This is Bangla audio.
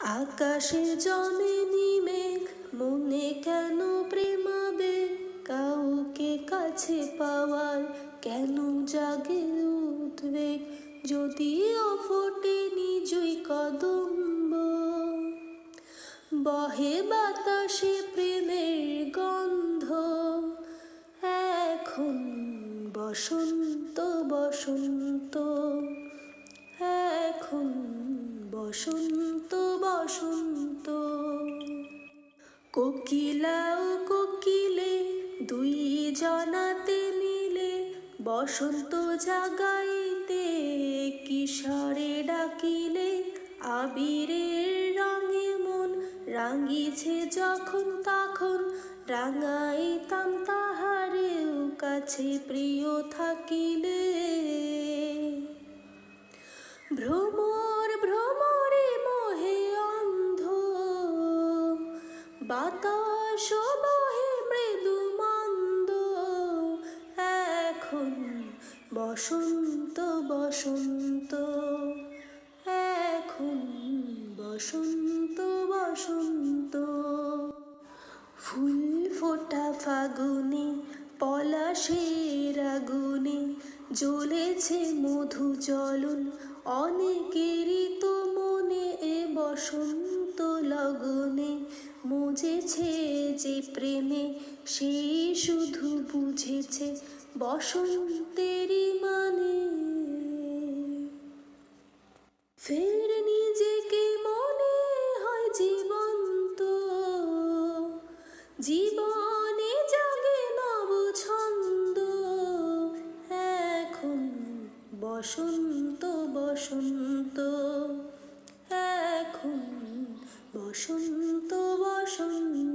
আকাশে জমে নিমেঘ, মনে কেন প্রেমাবে কাউকে কাছে পাওয়ার কেন জাগে উদ্বেগ? যদিও ফোটে নিজই কদম্ব। বহে বাতাসে প্রেমের গন্ধ। এখন বসন্ত বসন্ত। এখন বসন্ত। কোকিলা ও কোকিলে দুই জনাতে মিলে বসন্ত জাগাইতে কিশোরে ডাকিলে আবিরের রঙে মন রাঙিছে যখন তখন রাঙাইতাম তাহারেও কাছে প্রিয় থাকিলে। ভ্রমর বাতাস বহে মৃদু মন্দ এখন বসন্ত বসন্ত। এখন বসন্ত বসন্ত। ফুল ফোটা ফাগুনে, পলাশের আগুনে জ্বলেছে মধু জ্বলন। অনেকেরই তো মনে এ বসন্ত লগনে মুজেছে যে প্রেমে সেই শুধু বুঝেছে বসন্তেরই মানে। ফের নিজেকে মনে হয় জীবন্ত। জীবনে জাগে নব ছন্দ এখন বসন্ত বসন্ত। এখন বসন্ত। বসন্ত